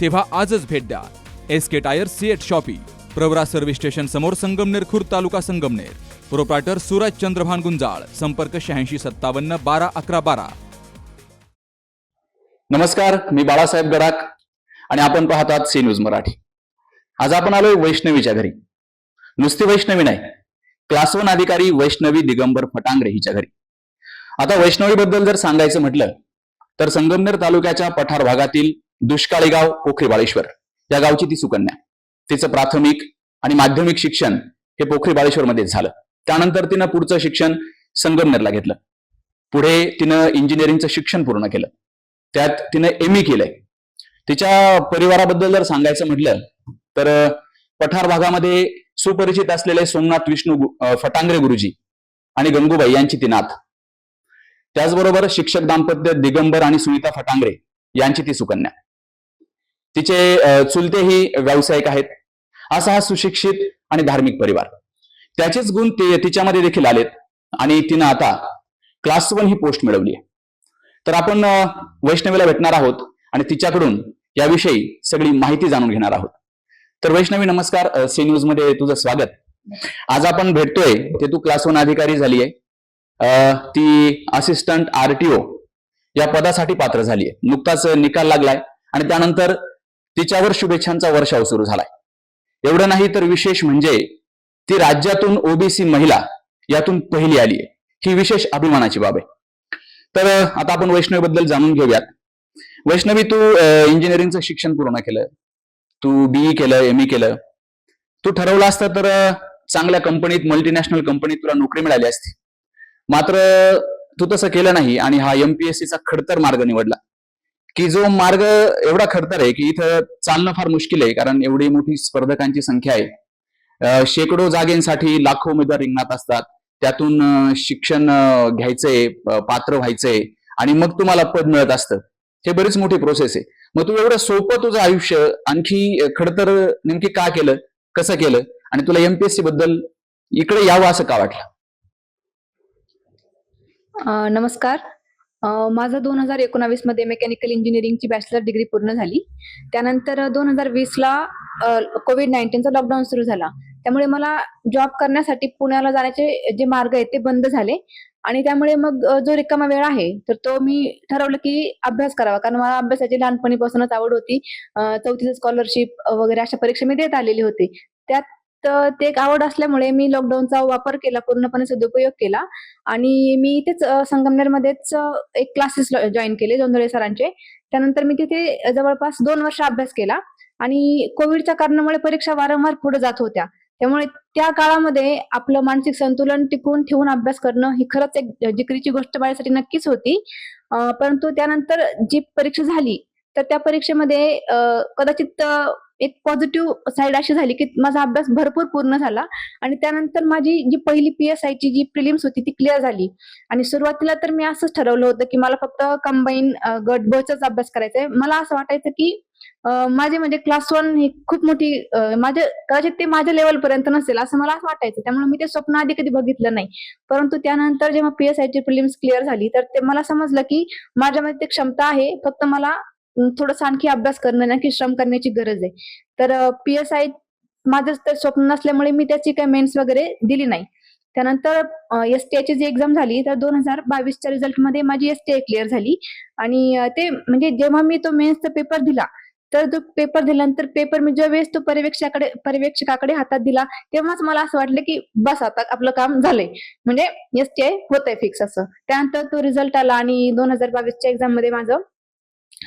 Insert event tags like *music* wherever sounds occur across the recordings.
तेव्हा आजच भेट द्या. S K tyre CEAT shoppe Pravara service station समोर संगमनेर खुर्द तालुका संगमनेर. प्रोप्रायटर सूरज चंद्रभान गुंजाळ संपर्क शहाऐंशी सत्तावन्न बारा अकरा बारा. नमस्कार मी बाळासाहेब गडाख आणि आपण पाहतात सी न्यूज मराठी. आज आपण आलोय वैष्णवीच्या घरी. नुसती वैष्णवी नाही क्लास वन अधिकारी वैष्णवी दिगंबर फटांगरे हिच्या घरी. आता वैष्णवीबद्दल जर सांगायचं म्हटलं तर संगमनेर तालुक्याच्या पठार भागातील दुष्काळी गाव पोखरी बाळेश्वर या गावची ती सुकन्या. तिचं प्राथमिक आणि माध्यमिक शिक्षण हे पोखरी बाळेश्वर मध्ये झालं. त्यानंतर तिनं पुढचं शिक्षण संगमनेरला घेतलं. पुढे तिनं इंजिनिअरिंगचं शिक्षण पूर्ण केलं. त्यात तिनं एम केलंय. तिच्या परिवाराबद्दल जर सांगायचं म्हटलं तर पठार भागामध्ये सुपरिचित असलेले सोमनाथ विष्णू फटांगरे गुरुजी आणि गंगूबाई यांची ती नाथ त्याचबरोबर शिक्षक दाम्पत्य दिगंबर आणि सुनीता फटांगरे यांची ती सुकन्या. तिचे चुलतेही व्यावसायिक आहेत. असा हा सुशिक्षित आणि धार्मिक परिवार. त्याचेच गुण ते तिच्यामध्ये देखील आलेत आणि तिनं आता क्लास वन ही पोस्ट मिळवली आहे. तर आपण वैष्णवीला भेटणार आहोत आणि तिच्याकडून याविषयी सगळी माहिती जाणून घेणार आहोत. तर वैष्णवी नमस्कार सी न्यूजमध्ये तुझं स्वागत. आज आपण भेटतोय ते तू क्लास वन अधिकारी झाली आहे. ती असिस्टंट आरटीओ या पदासाठी पात्र झाली आहे. नुकताच निकाल लागलाय आणि त्यानंतर तिच्यावर शुभेच्छांचा वर्षाव सुरू झालाय. एवढं नाही तर विशेष म्हणजे ती राज्यातून ओबीसी महिला यातून पहिली आली आहे. ही विशेष अभिमानाची बाब आहे. तर आता आपण वैष्णवीबद्दल जाणून घेऊयात. वैष्णवी तू इंजिनिअरिंगचं शिक्षण पूर्ण केलं. तू बीई केलं एम ई केलं. तू ठरवलं असतं तर चांगल्या कंपनीत मल्टीनॅशनल कंपनीत तुला नोकरी मिळाली असती. मात्र तू तसं केलं नाही आणि हा एमपीएससीचा खडतर मार्ग निवडला. की जो मार्ग एवढा खडतर आहे की इथं चालणं फार मुश्किल आहे कारण एवढी मोठी स्पर्धकांची संख्या आहे. शेकडो जागेंसाठी लाखो उमेदवार रिंगणात असतात. त्यातून शिक्षण घ्यायचंय पात्र व्हायचंय आणि मग तुम्हाला पद मिळत असतं. हे बरीच मोठी प्रोसेस आहे. मग तू एवढं सोपं तुझं आयुष्य आणखी खडतर नेमकी का केलं? कसं केलं? आणि तुला एमपीएससी बद्दल इकडे यावं असं का वाटलं? नमस्कार. माझं दोन हजार एकोणावीसमध्ये मेकॅनिकल इंजिनिअरिंगची बॅचलर डिग्री पूर्ण झाली. त्यानंतर दोन हजार वीसला कोविड नाईन्टीनचा लॉकडाऊन सुरू झाला. त्यामुळे मला जॉब करण्यासाठी पुण्याला जाण्याचे जे मार्ग आहेत ते बंद झाले. आणि त्यामुळे मग जो रिकामा वेळ आहे तर तो मी ठरवलं की अभ्यास करावा. कारण मला अभ्यासाची लहानपणीपासूनच आवड होती. चौथीचं स्कॉलरशिप वगैरे अशा परीक्षा मी देत आलेली होती. त्यात तर ते एक आवड असल्यामुळे मी लॉकडाऊनचा वापर केला पूर्णपणे सदुपयोग केला. आणि मी इथेच संगमनेरमध्येच एक क्लासेस जॉईन केले जोंधळे सरांचे. त्यानंतर मी तिथे जवळपास दोन वर्ष अभ्यास केला. आणि कोविडच्या कारणामुळे परीक्षा वारंवार पुढे जात होत्या. त्यामुळे त्या काळामध्ये आपलं मानसिक संतुलन टिकवून ठेवून अभ्यास करणं ही खरंच एक जिकरीची गोष्ट माझ्यासाठी नक्कीच होती. परंतु त्यानंतर जी परीक्षा झाली तर त्या परीक्षेमध्ये कदाचित एक पॉझिटिव्ह साईड अशी झाली की माझा अभ्यास भरपूर पूर्ण झाला आणि त्यानंतर माझी जी पहिली पी एस आयची जी प्रिलिम्स होती ती क्लिअर झाली. आणि सुरुवातीला तर मी असंच ठरवलं होतं की मला फक्त कंबाईन गट बचाच अभ्यास करायचा आहे. मला असं वाटायचं की माझे म्हणजे क्लास वन ही खूप मोठी माझ्या माझे कदाचित ते माझ्या लेवल पर्यंत नसेल असं मला असं वाटायचं. त्यामुळे मी ते स्वप्न आधी कधी बघितलं नाही. परंतु त्यानंतर जेव्हा पी एस आयची प्रिलिम्स क्लिअर झाली तर ते मला समजलं की माझ्यामध्ये ते क्षमता आहे. फक्त मला थोडंसं आणखी अभ्यास करणं आणखी श्रम करण्याची गरज आहे. तर पी एस आय माझं तर स्वप्न नसल्यामुळे मी त्याची काही मेन्स वगैरे दिली नाही. त्यानंतर एस टी आयची जी एक्झाम झाली तर दोन हजार बावीसच्या रिझल्टमध्ये माझी एस टी आय क्लिअर झाली. आणि ते म्हणजे जेव्हा मी तो मेन्सचा पेपर दिला तर तो पेपर दिल्यानंतर पेपर मी ज्या वेळेस तो पर्यवेक्षकाकडे पर्यवेक्षकाकडे हातात दिला तेव्हाच मला असं वाटलं की बस आता आपलं काम झालंय. म्हणजे एस टी आय होत आहे फिक्स असं. त्यानंतर तो रिझल्ट आला आणि दोन हजार बावीसच्या एक्झाममध्ये माझं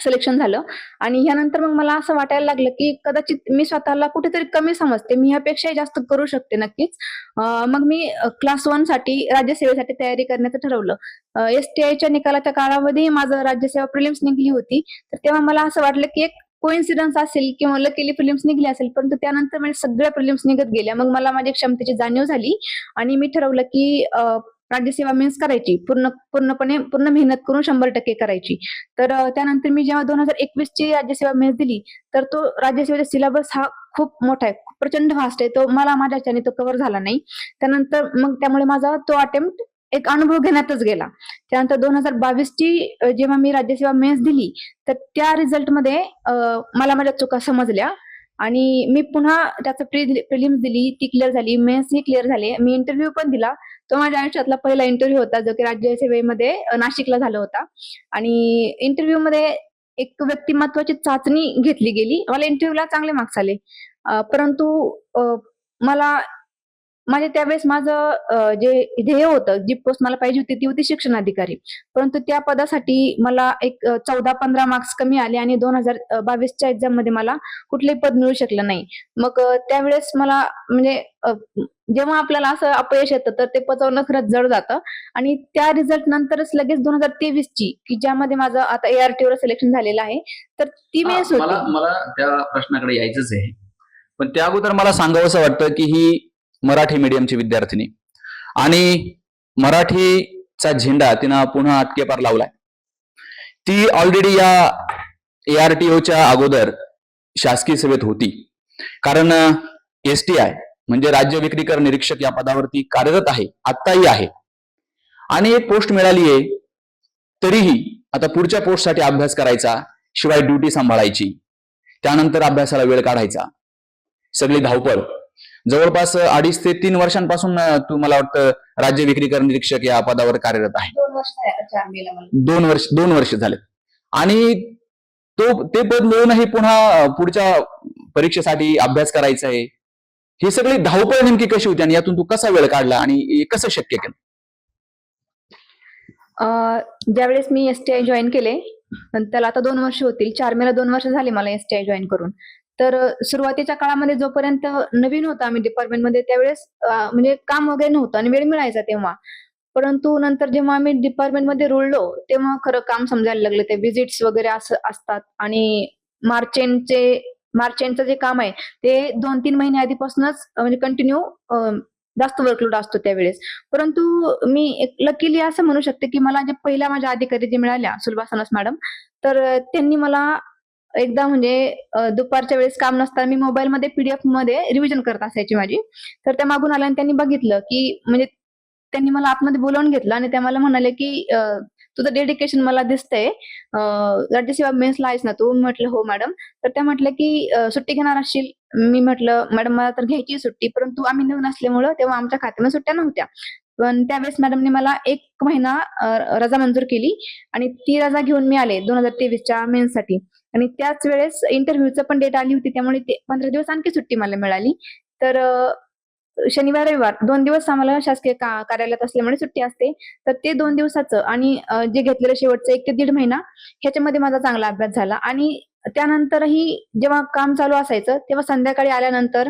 सिलेक्शन झालं. आणि ह्यानंतर मग मला असं वाटायला लागलं की कदाचित मी स्वतःला कुठेतरी कमी समजते. मी ह्यापेक्षाही जास्त करू शकते नक्कीच. मग मी क्लास वनसाठी राज्यसेवेसाठी तयारी करण्याचं ठरवलं. एस टी आयच्या निकालाच्या काळामध्ये माझं राज्यसेवा प्रिलिम्स निघली होती. तर तेव्हा मला असं वाटलं की एक कोइन्सिडन्स असेल किंवा लकीली फिल्म्स निघली असेल परंतु त्यानंतर म्हणजे सगळ्या फिल्म्स निघत गेल्या. मग मला माझ्या क्षमतेची जाणीव झाली आणि मी ठरवलं की राज्यसेवा मीन्स करायची. पूर्ण पूर्णपणे पूर्ण मेहनत करून शंभर टक्के करायची. तर त्यानंतर मी जेव्हा दोन हजार एकवीस ची राज्यसेवा मीन्स दिली तर तो राज्यसेवेचा सिलेबस हा खूप मोठा आहे. खूप प्रचंड फास्ट आहे. तो मला माझ्याच्याने तो कव्हर झाला नाही. त्यानंतर मग त्यामुळे माझा तो अटेम्प्ट एक अनुभव घेण्यातच गेला. त्यानंतर दोन हजार बावीस ची जेव्हा मी राज्यसेवा मेन्स दिली तर त्या रिझल्टमध्ये मला माझ्या चुका समजल्या. आणि मी पुन्हा त्याचं प्रिलिम्स दिली ती क्लिअर झाली. मेन्स ही क्लिअर झाली. मी इंटरव्ह्यू पण दिला. तो माझ्या आयुष्यातला पहिला इंटरव्ह्यू होता जो की राज्यसेवेमध्ये सेवेमध्ये नाशिकला झाला होता. आणि इंटरव्ह्यू मध्ये एक व्यक्तिमत्वाची चाचणी घेतली गेली. मला इंटरव्ह्यूला चांगले मार्क्स आले. परंतु मला माझे त्यावेळेस माझं जे ध्येय होतं जी पोस्ट मला पाहिजे होती ती होती शिक्षण अधिकारी परंतु त्या पदासाठी मला एक चौदा पंधरा मार्क्स कमी आले आणि दोन हजार बावीसच्या एक्झाममध्ये मला कुठलंही पद मिळू शकलं नाही. मग त्यावेळेस मला म्हणजे जेव्हा आपल्याला असं अपयश येतं तर ते पचवणं खरंच जड जातं. आणि त्या रिझल्ट नंतरच लगेच दोन हजार तेवीस ची की ज्यामध्ये माझं आता एआरटी वर सिलेक्शन झालेलं आहे तर ती मेन्स मला त्या प्रश्नाकडे यायचंच आहे. पण त्या अगोदर मला सांगावंसं वाटतं की ही मराठी मीडियमची विद्यार्थिनी. आणि मराठीचा झेंडा तिनं पुन्हा अटकेपार लावलाय. ती ऑलरेडी या एआरटीओच्या अगोदर शासकीय सेवेत होती. कारण एस टी आय म्हणजे राज्य विक्रीकर निरीक्षक या पदावरती कार्यरत आहे आत्ताही आहे. आणि एक पोस्ट मिळाली आहे तरीही आता पुढच्या पोस्टसाठी अभ्यास करायचा शिवाय ड्युटी सांभाळायची. त्यानंतर अभ्यासाला वेळ काढायचा. सगळी धावपळ. जवळपास अडीच ते तीन वर्षांपासून अं, तू मला वाटतं राज्य विक्रीकर निरीक्षक या पदावर कार्यरत आहे. दोन वर्ष दोन वर्ष झाले आणि तो ते पद मिळूनही पुन्हा पुढच्या परीक्षेसाठी अभ्यास करायचा आहे. ही सगळी धावपळ नेमकी कशी होती आणि यातून तू कसा वेळ काढला आणि कसं शक्य केलं? ज्यावेळेस मी एस टी आय जॉईन केले त्याला आता दोन वर्ष होतील. चार मेला दोन वर्ष झाली मला एस टी आय जॉईन करून. तर सुरुवातीच्या काळामध्ये जोपर्यंत नवीन होता आम्ही डिपार्टमेंटमध्ये त्यावेळेस म्हणजे काम वगैरे नव्हतं आणि वेळ मिळायचा तेव्हा. परंतु नंतर जेव्हा आम्ही डिपार्टमेंटमध्ये रुळलो तेव्हा खरं काम समजायला लागलं. ते विजिट्स वगैरे असतात आणि मार्चेंटचे मार्चेंटचं जे काम आहे ते दोन तीन महिने आधीपासूनच म्हणजे कंटिन्यू जास्त वर्कलोड असतो त्यावेळेस. परंतु मी एक लकीली असं म्हणू शकते की मला जे पहिल्या माझ्या अधिकारी जे मिळाल्या सुलभासनस मॅडम तर त्यांनी मला एकदा म्हणजे दुपारच्या वेळेस काम नसताना मी मोबाईलमध्ये पीडीएफमध्ये रिव्हिजन करत असायची माझी. तर त्या मागून आल्या आणि त्यांनी बघितलं की म्हणजे त्यांनी मला आतमध्ये बोलावून घेतलं आणि त्या मला म्हणाले की तुझं डेडिकेशन मला दिसतंय. राज्यसेवा मेन्सला आहेस ना तू? म्हटलं हो मॅडम. तर त्या म्हटलं की सुट्टी घेणार असशील. मी म्हटलं मॅडम मला तर घ्यायची सुट्टी परंतु आम्ही नवीन असल्यामुळं तेव्हा आमच्या खात्यामध्ये सुट्ट्या नव्हत्या. पण त्यावेळेस मॅडमने मला एक महिना रजा मंजूर केली आणि ती रजा घेऊन मी आले दोन हजार तेवीसच्या मेन्ससाठी. आणि त्याच वेळेस इंटरव्ह्यूचं पण डेट आली होती त्यामुळे ते पंधरा दिवस आणखी सुट्टी मला मिळाली. तर शनिवार रविवार दोन दिवस आम्हाला शासकीय का- कार्यालयात असल्यामुळे सुट्टी असते. तर ते दोन दिवसाचं आणि जे घेतलेलं शेवटचं एक ते दीड महिना ह्याच्यामध्ये माझा चांगला अभ्यास झाला. आणि त्यानंतरही जेव्हा काम चालू असायचं तेव्हा संध्याकाळी आल्यानंतर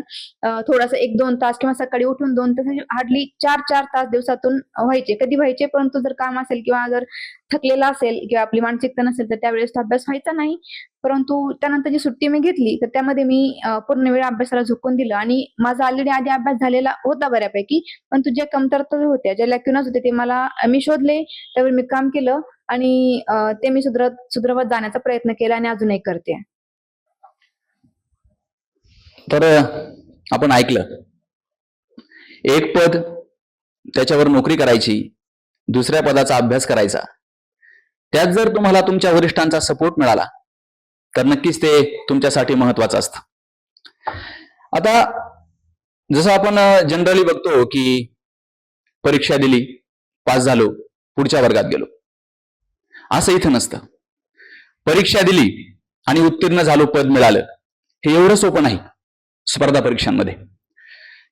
थोडासा एक दोन तास किंवा सकाळी उठून दोन तास हार्डली चार चार तास दिवसातून व्हायचे. कधी व्हायचे परंतु जर काम असेल किंवा जर थकलेला असेल किंवा आपली मानसिकता नसेल तर त्यावेळेस तो अभ्यास व्हायचा नाही. परंतु त्यानंतर जी सुट्टी मी घेतली तर त्यामध्ये मी पूर्ण वेळ अभ्यासाला झोकून दिलं. आणि माझा ऑलरेडी आधी अभ्यास झालेला होता बऱ्यापैकी परंतु जे कमतरता होत्या ज्या लॅक्युनस होते ते मला मी शोधले. त्यावर मी काम केलं आणि ते मी सुधरत सुधरवत जाण्याचा प्रयत्न केला आणि अजूनही करते. तर आपण ऐकलं. एक पद त्याच्यावर नोकरी करायची दुसऱ्या पदाचा अभ्यास करायचा. त्यात जर तुम्हाला तुमच्या वरिष्ठांचा सपोर्ट मिळाला तर नक्कीच ते तुमच्यासाठी महत्वाचं असतं. आता जसं आपण जनरली बघतो की परीक्षा दिली पास झालो पुढच्या वर्गात गेलो. असं इथं नसतं. परीक्षा दिली आणि उत्तीर्ण झालो पद मिळालं हे एवढं सोपं नाही स्पर्धा परीक्षांमध्ये.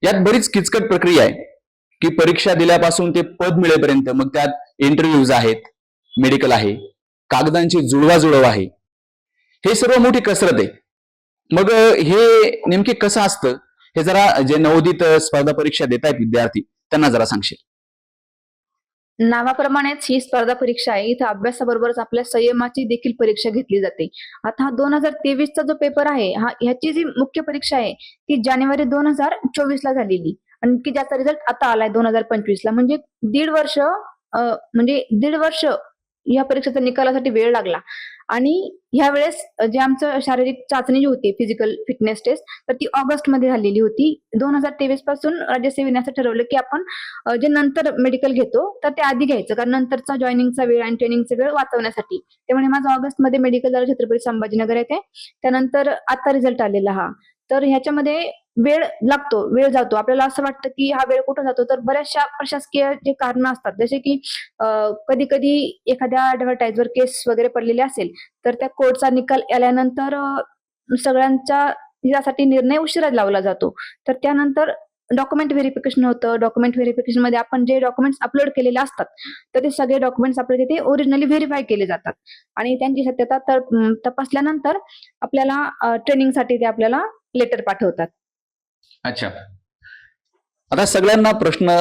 यात बरीच किचकट प्रक्रिया आहे की परीक्षा दिल्यापासून ते पद मिळेपर्यंत मग त्यात इंटरव्ह्यूज आहेत मेडिकल आहे कागदांची जुळवाजुळव आहे हे सर्व मोठी कसरत आहे. मग हे नेमके कसं असतं? हे जरा जे नवोदित स्पर्धा परीक्षा देत आहेत विद्यार्थी त्यांना जरा सांगशील. नावाप्रमाणेच ही स्पर्धा परीक्षा आहे. इथं अभ्यासाबरोबरच आपल्या संयमाची देखील परीक्षा घेतली जाते. आता हा दोन हजार तेवीसचा जो पेपर आहे हा ह्याची जी मुख्य परीक्षा आहे ती जानेवारी दोन हजार चोवीस ला झालेली. आणि की ज्याचा रिझल्ट आता आलाय दोन हजार पंचवीस ला म्हणजे दीड वर्ष अं, म्हणजे दीड वर्ष या परीक्षेचा निकालासाठी वेळ लागला. आणि ह्या वेळेस जे आमचं शारीरिक चाचणी जी होती फिजिकल फिटनेस टेस्ट तर ती ऑगस्टमध्ये झालेली होती. दोन हजार तेवीसपासून राज्यसेवेने असं ठरवलं की आपण जे नंतर मेडिकल घेतो तर ते आधी घ्यायचं. कारण नंतरचा जॉईनिंगचा वेळ आणि ट्रेनिंगचा वेळ वाचवण्यासाठी. त्यामुळे माझं ऑगस्टमध्ये मेडिकल झालं छत्रपती संभाजीनगर येथे त्यानंतर आता रिझल्ट आलेला हा. तर ह्याच्यामध्ये वेळ लागतो वेळ जातो. आपल्याला असं वाटतं की हा वेळ कुठं जातो? तर बऱ्याचशा प्रशासकीय जे कारण असतात जसे की कधी कधी एखाद्या ऍडव्हर्टाईजवर केस वगैरे पडलेले असेल तर त्या कोर्टचा निकाल आल्यानंतर सगळ्यांच्या यासाठी निर्णय उशिरा लावला जातो. तर त्यानंतर डॉक्युमेंट व्हेरिफिकेशन होतं. डॉक्युमेंट व्हेरिफिकेशनमध्ये आपण जे डॉक्युमेंट्स अपलोड केलेले असतात तर ते सगळे डॉक्युमेंट्स आपले तिथे ओरिजिनली व्हेरीफाय केले जातात. आणि त्यांची सत्यता तर तपासल्यानंतर आपल्याला ट्रेनिंगसाठी ते आपल्याला लेटर पाठवतात. अच्छा. आता सगळ्यांना प्रश्न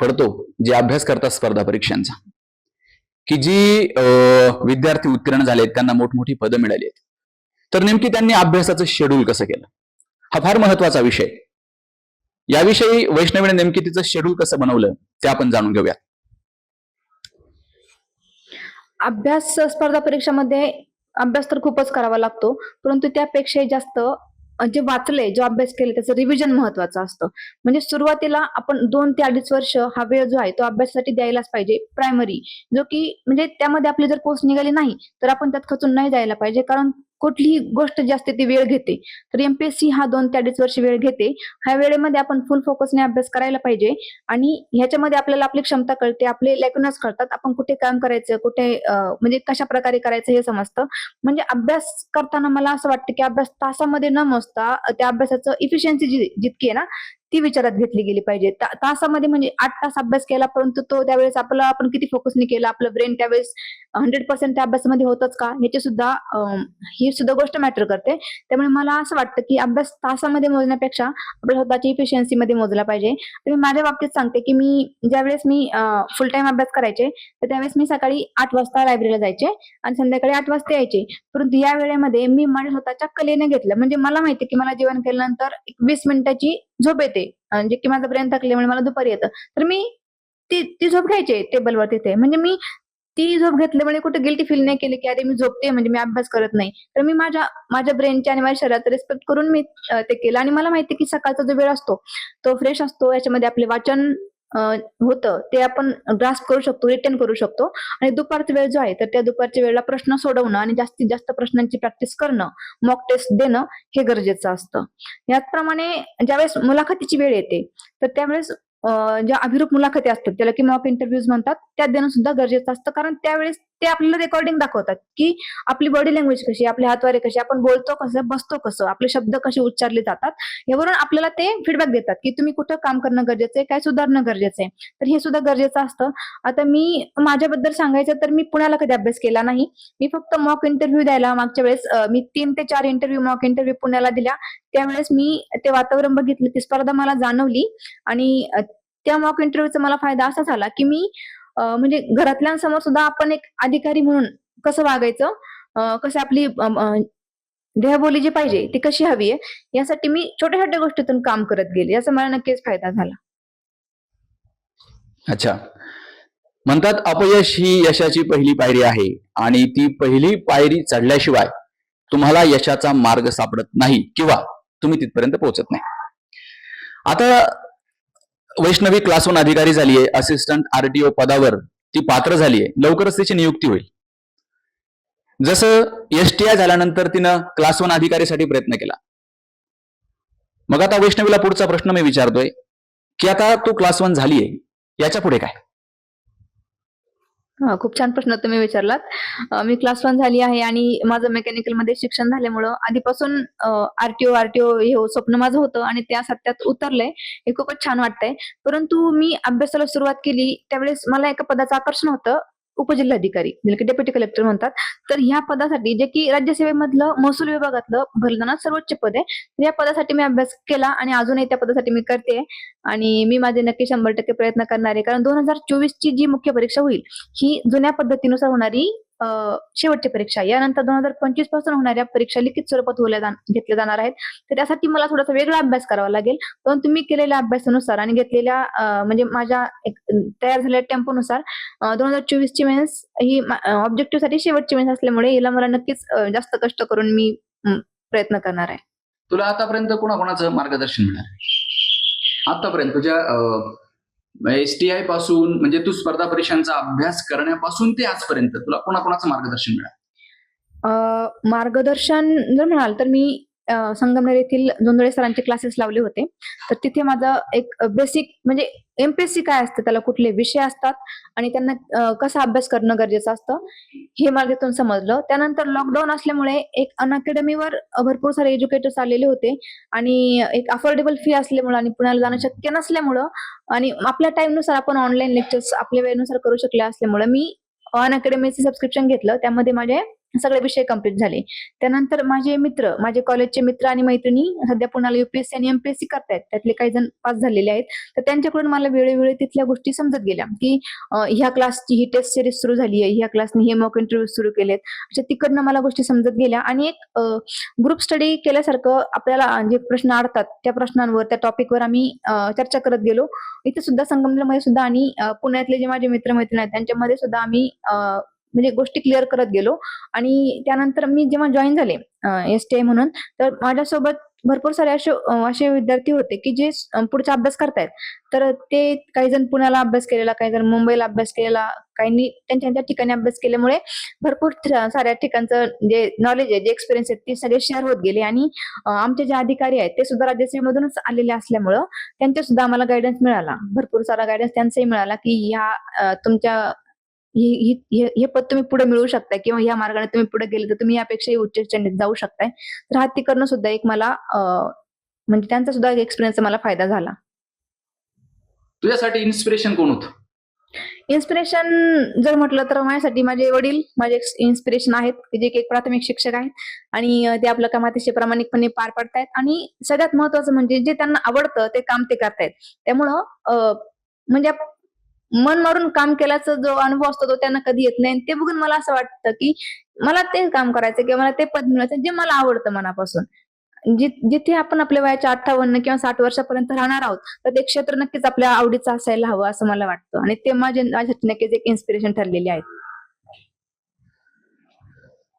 पडतो जे अभ्यास करतात स्पर्धा परीक्षांचा. की जी विद्यार्थी उत्तीर्ण झालेत त्यांना मोठमोठी पदं मिळाली आहेत. तर नेमकी त्यांनी अभ्यासाचं शेड्यूल कसं केलं? हा फार महत्त्वाचा विषय. याविषयी वैष्णवीने नेमकी तिचं शेड्यूल कसं बनवलं ते आपण जाणून घेऊया अभ्यास स्पर्धा परीक्षामध्ये अभ्यास तर खूपच करावा लागतो परंतु त्यापेक्षाही जास्त जे वाचले जो अभ्यास केले त्याचं रिव्हिजन महत्वाचं असतं. म्हणजे सुरुवातीला आपण दोन ते अडीच वर्ष हा वेळ जो आहे तो अभ्यासासाठी द्यायलाच पाहिजे. प्रायमरी जो की म्हणजे त्यामध्ये आपली जर पोस्ट निघाली नाही तर आपण त्यात खचून नाही जायला पाहिजे. कारण कुठलीही गोष्ट जी असते ती वेळ घेते. तर एमपीएससी हा दोन ते अडीच वर्ष वेळ घेते. ह्या वेळेमध्ये आपण फुल फोकसने अभ्यास करायला पाहिजे. आणि ह्याच्यामध्ये आपल्याला आपली क्षमता कळते आपले लॅक्युनस कळतात. आपण कुठे काम करायचं कुठे म्हणजे कशा प्रकारे करायचं हे समजतं. म्हणजे अभ्यास करताना मला असं वाटतं की अभ्यास तासामध्ये न मोजता त्या अभ्यासाचं इफिशियन्सी जी जितकी आहे ना ती विचारात घेतली गेली पाहिजे. तासामध्ये म्हणजे आठ तास अभ्यास केला परंतु तो त्यावेळेस आपला आपण किती फोकसने केला? आपलं ब्रेन त्यावेळेस हंड्रेड पर्सेंट त्या अभ्यासामध्ये होतच का? ह्याची सुद्धा ही सुद्धा गोष्ट मॅटर करते. त्यामुळे मला असं वाटतं की अभ्यास तासामध्ये मोजण्यापेक्षा आपल्या स्वतःच्या इफिशियन्सी मध्ये मोजला पाहिजे. तर मी माझ्या बाबतीत सांगते की मी ज्यावेळेस मी फुल टाइम अभ्यास करायचे तर त्यावेळेस मी सकाळी आठ वाजता लायब्ररीला जायचे आणि संध्याकाळी आठ वाजता यायचे. परंतु या वेळेमध्ये मी माझ्या स्वतःच्या कलेने घेतलं. म्हणजे मला माहिती की मला जेवण केल्यानंतर एक वीस मिनिटाची झोप येते. म्हणजे जे की माझं ब्रेन थकल्यामुळे मला दुपारी येतं. तर मी ती ती झोप घ्यायची टेबलवर तिथे. म्हणजे मी ती झोप घेतल्यामुळे कुठे गिल्टी फील नाही केली की अरे मी झोपते म्हणजे मी अभ्यास करत नाही. तर मी माझ्या माझ्या ब्रेनच्या आणि माझ्या शरीराचा रिस्पेक्ट करून मी ते केलं. आणि मला माहिती की सकाळचा जो वेळ असतो तो फ्रेश असतो. याच्यामध्ये आपले वाचन होतं ते आपण ग्रास करू शकतो रिटर्न करू शकतो. आणि दुपारचा वेळ जो आहे तर त्या दुपारच्या वेळेला प्रश्न सोडवणं आणि जास्तीत जास्त प्रश्नांची प्रॅक्टिस करणं मॉक टेस्ट देणं हे गरजेचं असतं. याचप्रमाणे ज्यावेळेस मुलाखतीची वेळ येते तर त्यावेळेस ज्या अभिरूप मुलाखती असतात त्याला की मॉक इंटरव्ह्यूज म्हणतात त्या देणं सुद्धा गरजेचं असतं. कारण त्यावेळेस ते आपल्याला रेकॉर्डिंग दाखवतात की आपली बॉडी लँग्वेज कशी आपले हातवारे कशी आपण बोलतो कसं बसतो कसं आपले शब्द कसे उच्चारले जातात यावरून आपल्याला ते फीडबॅक देतात की तुम्ही कुठं काम करणं गरजेचं आहे काय सुधारणं गरजेचं आहे. तर हे सुद्धा गरजेचं असतं. आता मी माझ्याबद्दल सांगायचं तर मी पुण्याला कधी अभ्यास केला नाही. मी फक्त मॉक इंटरव्ह्यू द्यायला मागच्या वेळेस मी तीन ते चार इंटरव्ह्यू मॉक इंटरव्ह्यू पुण्याला दिल्या. त्यावेळेस मी ते वातावरण बघितलं ती स्पर्धा मला जाणवली. आणि त्या मॉक इंटरव्ह्यूचा मला फायदा असा झाला की मी म्हणजे घरातल्यांसमोर सुद्धा आपण एक अधिकारी म्हणून कसं वागायचं? अं, कसं आपली देहबोली जी पाहिजे ती कशी हवी आहे? यासाठी मी छोट्या छोट्या गोष्टीतून काम करत गेले. याचा मला नक्कीच फायदा झाला. अच्छा. म्हणतात अपयश ही यशाची पहिली पायरी आहे आणि ती पहिली पायरी चढल्याशिवाय तुम्हाला यशाचा मार्ग सापडत नाही किंवा तुम्ही तिथपर्यंत पोहोचत नाही. आता वैष्णवी क्लास वन अधिकारी झाली आहे असिस्टंट आरटीओ पदावर ती पात्र झाली आहे लवकरच तिची नियुक्ती होईल. जसं एसटीआय झाल्यानंतर तिनं क्लास वन अधिकारीसाठी प्रयत्न केला. मग आता वैष्णवीला पुढचा प्रश्न मी विचारतोय की आता तू क्लास वन झाली आहे याच्यापुढे काय? खूप छान प्रश्न तुम्ही विचारलात. मी क्लास वन झाली आहे आणि माझं मेकॅनिकलमध्ये शिक्षण झाल्यामुळं आधीपासून आरटीओ आरटीओ हे स्वप्न माझं होतं आणि त्या सत्यात उतरलंय. हे खूपच छान वाटतंय. परंतु मी अभ्यासाला सुरुवात केली त्यावेळेस मला एका पदाचं आकर्षण होतं. उपजिल्हाधिकारी जे की डेप्युटी कलेक्टर म्हणतात. तर ह्या पदासाठी जे की राज्यसेवेमधलं महसूल विभागातलं भरलं सर्वोच्च पद आहे. तर या पदासाठी मी अभ्यास केला आणि अजूनही त्या पदासाठी मी करते. आणि मी माझे नक्की शंभर टक्के प्रयत्न करणार आहे. कारण दोन हजार चोवीस ची जी मुख्य परीक्षा होईल ही जुन्या पद्धतीनुसार होणारी शेवटची परीक्षा. यानंतर दोन हजार पंचवीसपासून होणाऱ्या परीक्षा लिखित स्वरूपात होल्या घेतल्या जाणार आहेत. तर त्यासाठी मला थोडासा वेगळा अभ्यास करावा लागेल. परंतु मी केलेल्या अभ्यासानुसार आणि घेतलेल्या म्हणजे माझ्या तयार झालेल्या टेम्पोनुसार दोन हजार चोवीसची मेन्स ही ऑब्जेक्टिव्हसाठी शेवटची मेन्स असल्यामुळे हिला मला नक्कीच जास्त कष्ट करून मी प्रयत्न करणार आहे. तुला आतापर्यंत कोणाकोणाचं मार्गदर्शन मिळालं? आतापर्यंत तुझ्या एस टी आयपासून म्हणजे तू स्पर्धा परीक्षांचा अभ्यास करण्यापासून ते आजपर्यंत तुला कोणाकोणाचं मार्गदर्शन मिळालं? अ, मार्गदर्शन जर म्हणाल तर मी संगमनेर येथील जोंधळे सरांचे क्लासेस लावले होते. तर तिथे माझं एक बेसिक म्हणजे एमपीएससी काय असतं त्याला कुठले विषय असतात आणि त्यांना कसा अभ्यास करणं गरजेचं असतं हे मला तिथून समजलं. त्यानंतर लॉकडाऊन असल्यामुळे एक अनअकॅडमीवर भरपूर सारे एज्युकेटर्स आलेले होते आणि एक अफोर्डेबल फी असल्यामुळे आणि पुण्याला जाणं शक्य नसल्यामुळं आणि आपल्या टाईमनुसार आपण ऑनलाईन लेक्चर्स आपल्या वेळेनुसार करू शकले असल्यामुळे मी अन अकॅडमीचे सबस्क्रिप्शन घेतलं. त्यामध्ये माझे सगळे विषय कंप्लीट झाले. त्यानंतर माझे मित्र माझे कॉलेजचे मित्र आणि मैत्रिणी सध्या पुण्याला युपीएससी आणि एमपीएससी करतायत. त्यातले काही जण पास झालेले आहेत. तर त्यांच्याकडून मला वेळोवेळी तिथल्या गोष्टी समजत गेल्या की ह्या क्लासची ही टेस्ट सिरीज सुरू झाली आहे. ह्या क्लासने हे मॉक इंटरव्ह्यू सुरू केलेत. अशा तिकडनं मला गोष्टी समजत गेल्या आणि एक ग्रुप स्टडी केल्यासारखं आपल्याला जे प्रश्न अडतात त्या प्रश्नांवर त्या टॉपिकवर आम्ही चर्चा करत गेलो. इथे सुद्धा संगमनेरमध्ये सुद्धा आणि पुण्यातले जे माझे मित्रमैत्रिणी आहेत त्यांच्यामध्ये सुद्धा आम्ही म्हणजे गोष्टी क्लिअर करत गेलो. आणि त्यानंतर मी जेव्हा जॉईन झाले एस टी आय म्हणून तर माझ्यासोबत भरपूर सारे असे असे विद्यार्थी होते की जे पुढचा अभ्यास करतायत. तर ते काही जण पुण्याला अभ्यास केलेला काही जण मुंबईला अभ्यास केलेला काहींनी त्यांच्या त्यांच्या ठिकाणी अभ्यास केल्यामुळे भरपूर साऱ्या ठिकाणचं जे नॉलेज आहे जे एक्सपिरियन्स आहे ते सगळे शेअर होत गेले. आणि आमचे जे अधिकारी आहेत ते सुद्धा राज्यसेवेमधूनच आलेले असल्यामुळं त्यांच्या सुद्धा आम्हाला गायडन्स मिळाला. भरपूर सारा गायडन्स त्यांचाही मिळाला की ह्या तुमच्या ही- पद तुम्ही पुढे मिळवू शकताय किंवा ह्या मार्गाने तुम्ही पुढे गेले तर तुम्ही यापेक्षाही उच्च जाऊ शकताय. तर हा करणं सुद्धा एक मला म्हणजे त्यांचा सुद्धा एक्सपिरियन्सचा मला फायदा झाला. तुझ्यासाठी इन्स्पिरेशन कोण होतं? इन्स्पिरेशन जर म्हटलं तर माझ्यासाठी माझे वडील माझे इन्स्पिरेशन आहेत जे एक प्राथमिक शिक्षक आहेत आणि ते आपलं काम अतिशय प्रामाणिकपणे पार पाडतायत आणि सगळ्यात महत्वाचं म्हणजे जे त्यांना आवडतं ते काम ते करतायत. त्यामुळं म्हणजे मन मारून काम केल्याचा जो अनुभव असतो तो त्यांना कधी येत नाही. ते बघून मला असं वाटतं की मला ते काम करायचं किंवा मला ते पद मिळायचं जे मला आवडतं मनापासून. जिथे आपण आपल्या वयाच्या अठ्ठावन्न किंवा साठ वर्षापर्यंत राहणार आहोत तर ते क्षेत्र नक्कीच आपल्या आवडीचं असायला हवं असं मला वाटतं. आणि ते माझे माझ्यासाठी नक्कीच एक इन्स्पिरेशन ठरलेले आहेत.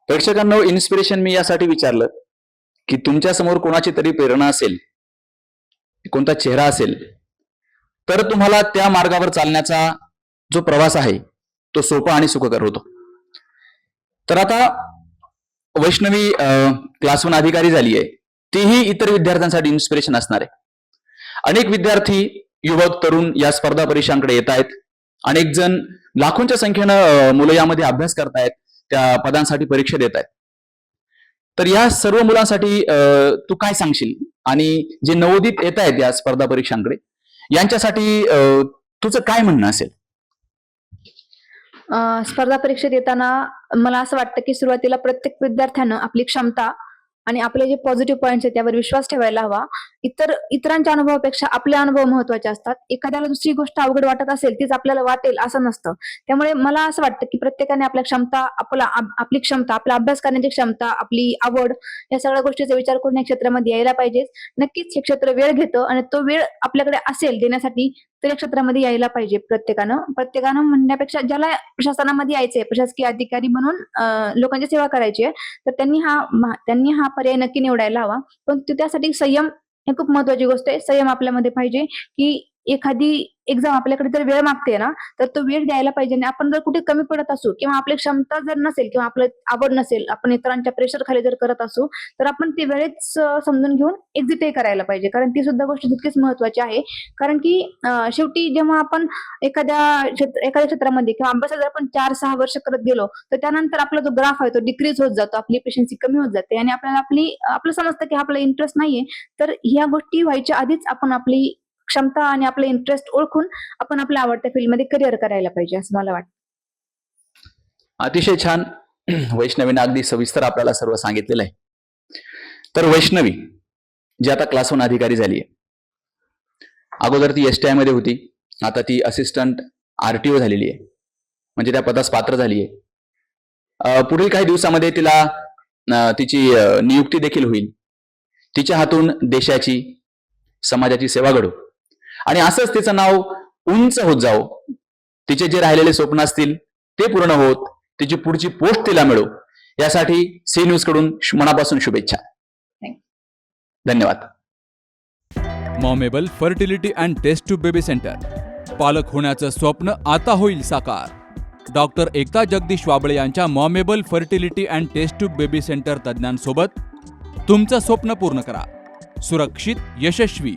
प्रेक्षकांना इन्स्पिरेशन मी यासाठी विचारलं की तुमच्यासमोर कोणाची तरी प्रेरणा असेल? कोणता चेहरा असेल? तर तुम्हाला त्या मार्गावर चालण्याचा जो प्रवास आहे तो सोपा आणि सुखकर होतो. तर आता वैष्णवी क्लास वन अधिकारी झाली आहे तीही इतर विद्यार्थ्यांसाठी इन्स्पिरेशन असणार आहे. अनेक विद्यार्थी युवक तरुण या स्पर्धा परीक्षांकडे येत आहेत. अनेक जण लाखोंच्या संख्येनं मुलं यामध्ये अभ्यास करतायत त्या पदांसाठी परीक्षा देत आहेत. तर या सर्व मुलांसाठी अं, तू काय सांगशील? आणि जे नवोदित येत आहेत या स्पर्धा परीक्षांकडे यांच्यासाठी अं, तुझं काय म्हणणं असेल? अं, स्पर्धा परीक्षेत येताना मला असं वाटतं की सुरुवातीला प्रत्येक विद्यार्थ्यानं आपली क्षमता आणि आपले जे पॉझिटिव्ह पॉईंट्स आहेत त्यावर विश्वास ठेवायला हवा. इतर इतरांच्या अनुभवापेक्षा आपले अनुभव महत्त्वाचे असतात. एखाद्याला दुसरी गोष्ट अवघड वाटत असेल तीच आपल्याला वाटेल असं नसतं. त्यामुळे मला असं वाटतं की प्रत्येकाने आपल्या क्षमता आपला आपली क्षमता आपला अभ्यास करण्याची क्षमता आपली आवड या सगळ्या गोष्टीचा विचार करून या क्षेत्रामध्ये यायला पाहिजे. नक्कीच हे क्षेत्र वेळ घेतं आणि तो वेळ आपल्याकडे असेल देण्यासाठी तर या क्षेत्रामध्ये यायला पाहिजे प्रत्येकानं. प्रत्येकानं म्हणण्यापेक्षा ज्याला प्रशासनामध्ये यायचंय प्रशासकीय अधिकारी म्हणून लोकांची सेवा करायची आहे तर त्यांनी हा त्यांनी हा पर्याय नक्की निवडायला हवा. पण त्यासाठी संयम हे खूप महत्वाची गोष्ट आहे. संयम आपल्यामध्ये पाहिजे की एखादी एक्झाम आपल्याकडे जर वेळ मागते ना तर तो वेळ द्यायला पाहिजे. आणि आपण जर कुठे कमी पडत असू किंवा आपली क्षमता जर नसेल किंवा आपलं आवड नसेल आपण इतरांच्या प्रेशर खाली जर करत असू तर आपण ते वेळेच समजून घेऊन एक्झिटही करायला पाहिजे. कारण ती सुद्धा गोष्ट तितकीच महत्वाची आहे. कारण की शेवटी जेव्हा आपण एखाद्या क्षेत्र एखाद्या क्षेत्रामध्ये किंवा अभ्यासात जर आपण चार सहा वर्ष करत गेलो तर त्यानंतर आपला जो ग्राफ आहे तो डिक्रीज होत जातो आपली पेशन्सी कमी होत जाते. आणि आपल्याला आपली आपलं समजतं की आपला इंटरेस्ट नाहीये. तर ह्या गोष्टी व्हायच्या आधीच आपण आपली क्षमता आणि आपला इंटरेस्ट ओळखून आपण आपल्या आवडत्या फील्डमध्ये करिअर करायला पाहिजे असं मला वाटतं. अतिशय छान. *clears throat* वैष्णवीनं अगदी सविस्तर आपल्याला सर्व सांगितलेलं आहे. तर वैष्णवी जी आता क्लास वन अधिकारी झाली आहे. अगोदर ती एस टी आयमध्ये होती आता ती असिस्टंट आरटीओ झालेली आहे. म्हणजे त्या पदास पात्र झाली आहे. पुढील काही दिवसामध्ये तिला तिची नियुक्ती देखील होईल. तिच्या हातून देशाची समाजाची सेवा घडू. आणि असंच तिचं नाव उंच होत जावो. तिचे जे राहिलेले स्वप्न असतील ते पूर्ण होत तिची पुढची पोस्ट तिला मिळो. यासाठी सी न्यूजकडून मनापासून शुभेच्छा. धन्यवाद. मॉमेबल fertility and test tube baby centre पालक होण्याचं स्वप्न आता होईल साकार. डॉक्टर एकता जगदीश वाबळे यांच्या मॉमेबल fertility and test tube baby centre तज्ज्ञांसोबत तुमचं स्वप्न पूर्ण करा. सुरक्षित यशस्वी.